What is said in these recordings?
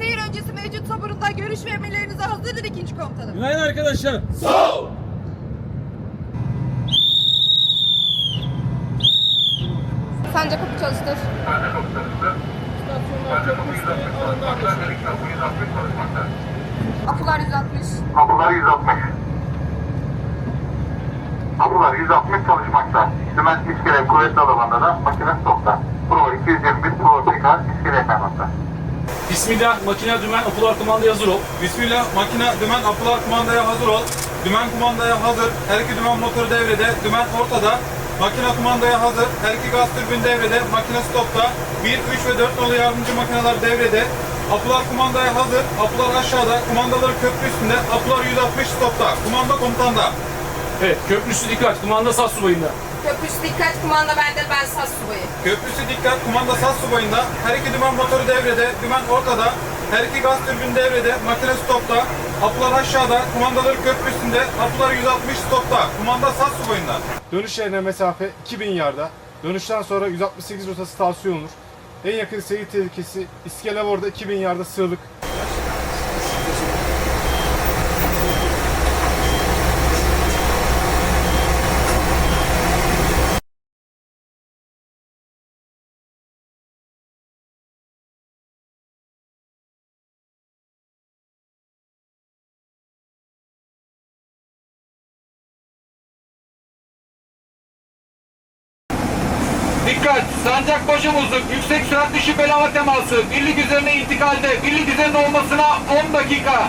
Seyir öncesi mevcut taburunda görüş ve emirlerinize hazırdır ikinci komutanım. Günaydın arkadaşlar. Sence kapı çalıştır. Kapılar 160. Kapılar 160. Kapılar 160 çalışmakta. Süment iskele kuvvetli alabanda da makine stopta. Pro 221 Pro tekrar iskele yapmakta. Bismillah makine dümen apular kumandaya hazır ol. Bismillah, makine dümen apılar kumandaya hazır ol. Dümen kumandaya hazır. Her iki dümen motoru devrede. Dümen ortada. Makine kumandaya hazır. Her iki gaz türbin devrede. Makine stopta. 1, 3 ve 4 nolu yardımcı makineler devrede. Apılar kumandaya hazır. Apılar aşağıda. Kumandaları köprü üstünde. Apılar 160 stopta. Kumanda komutanda. Evet köprüsü dikkat. Kumanda sas subayında. Köprüsü dikkat kumanda bende ben sas subayı. Köprüsü dikkat. Kumanda sas subayında. Her iki dümen motoru devrede. Dümen ortada. Her iki gaz türbin devrede. Makine stopta. Apılar aşağıda. Kumandaları köprü üstünde. Apılar 160 stopta. Kumanda sas subayında. Dönüş yerine mesafe 2000 yarda. Dönüşten sonra 168 rotası tavsiye olunur. En yakın seyir tehlikesi İskelevor'da 2000 yarda sığlık. Dikkat! Sancak başımızlık, yüksek süratli şüpheli hava teması, birlik üzerine intikalde, birlik üzerinde olmasına 10 dakika.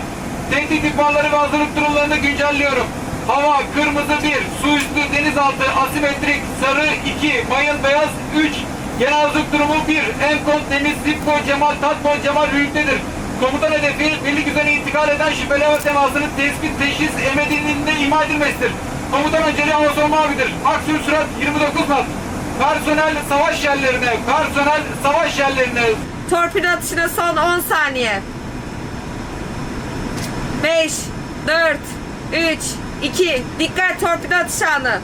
Tehdit ihbarları ve hazırlık durumlarını güncelliyorum. Hava kırmızı 1, su üstü denizaltı asimetrik, sarı 2, mayın beyaz 3, genel hazırlık durumu 1, Emkon Deniz Zipko Cemal Tatman Cemal Hürük'tedir. Komutan hedefi birlik üzerine intikal eden şüpheli hava temasının tespit, teşhis, emredildiğinde ima edilmesidir. Komutan önceliği hava savunma abidir. Aksül sürat 29 knot. Personel savaş yerlerine, personel savaş yerlerine. Torpido atışına son 10 saniye. 5, 4, 3, 2, dikkat torpido atış anı.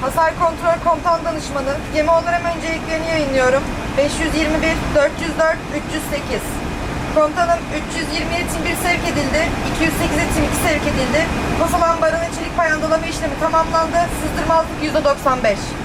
Hasar Kontrol Komutan Danışmanı, gemi onarım önceliklerini yayınlıyorum. 521, 404, 308. Komutanım 327 tim 1 sevk edildi, 208'e tim 2 sevk edildi. Kosovan barını çelik payandolama işlemi tamamlandı. Sızdırmazlık %95.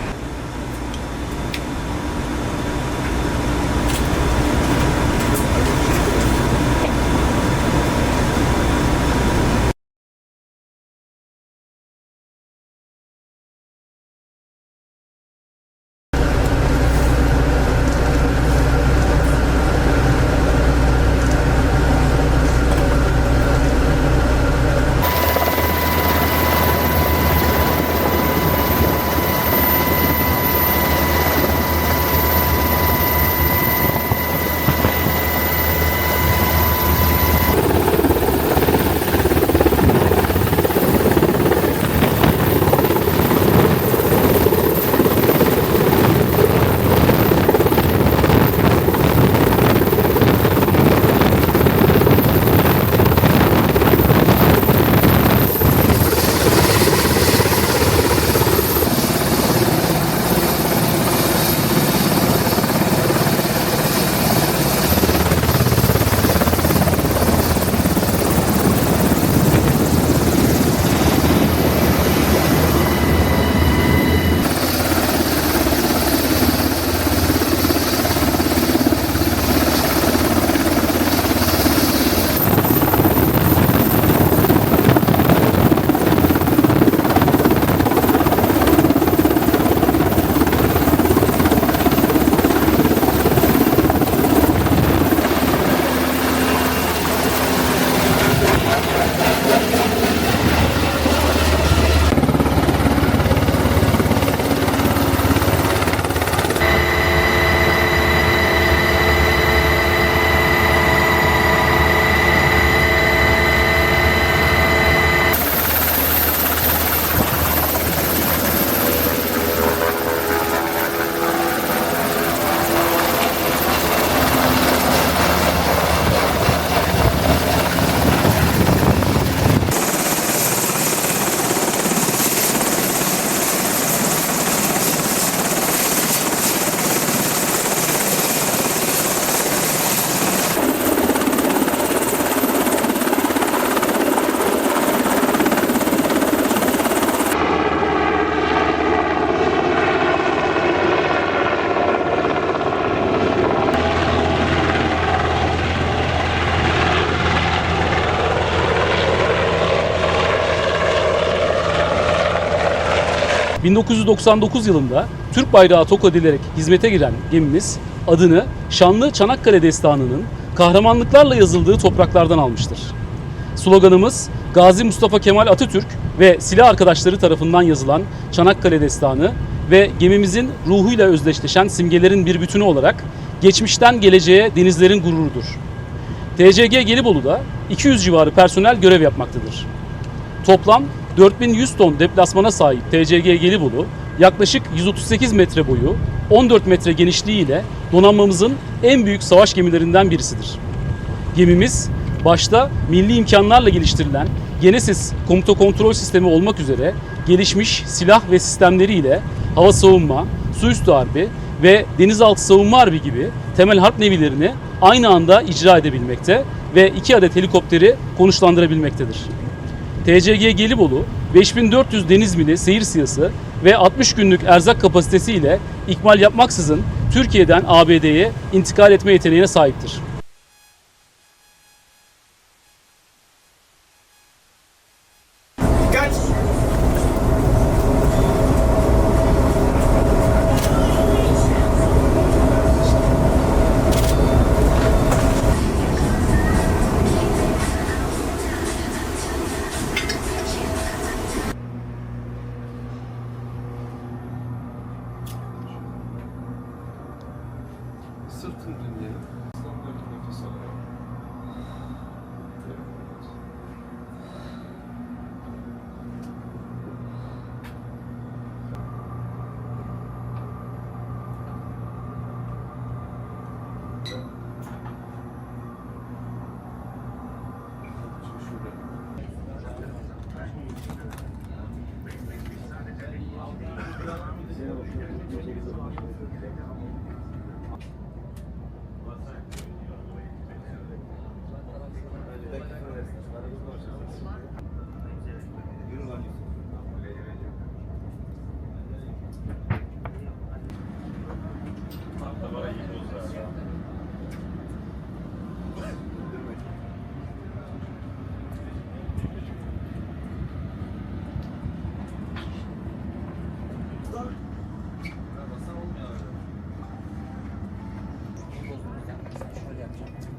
1999 yılında Türk bayrağı tok edilerek hizmete giren gemimiz adını şanlı Çanakkale Destanı'nın kahramanlıklarla yazıldığı topraklardan almıştır. Sloganımız Gazi Mustafa Kemal Atatürk ve silah arkadaşları tarafından yazılan Çanakkale Destanı ve gemimizin ruhuyla özdeşleşen simgelerin bir bütünü olarak geçmişten geleceğe denizlerin gururudur. TCG Gelibolu'da 200 civarı personel görev yapmaktadır. Toplam 4100 ton deplasmana sahip TCG Gelibolu yaklaşık 138 metre boyu, 14 metre genişliği ile donanmamızın en büyük savaş gemilerinden birisidir. Gemimiz başta milli imkanlarla geliştirilen Genesis komuta kontrol sistemi olmak üzere gelişmiş silah ve sistemleriyle hava savunma, su üstü harbi ve denizaltı savunma harbi gibi temel harp nevilerini aynı anda icra edebilmekte ve iki adet helikopteri konuşlandırabilmektedir. TCG Gelibolu 5400 deniz mili seyir siyası ve 60 günlük erzak kapasitesi ile ikmal yapmaksızın Türkiye'den ABD'ye intikal etme yeteneğine sahiptir. 소프트 분이에요?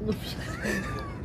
bulmuş.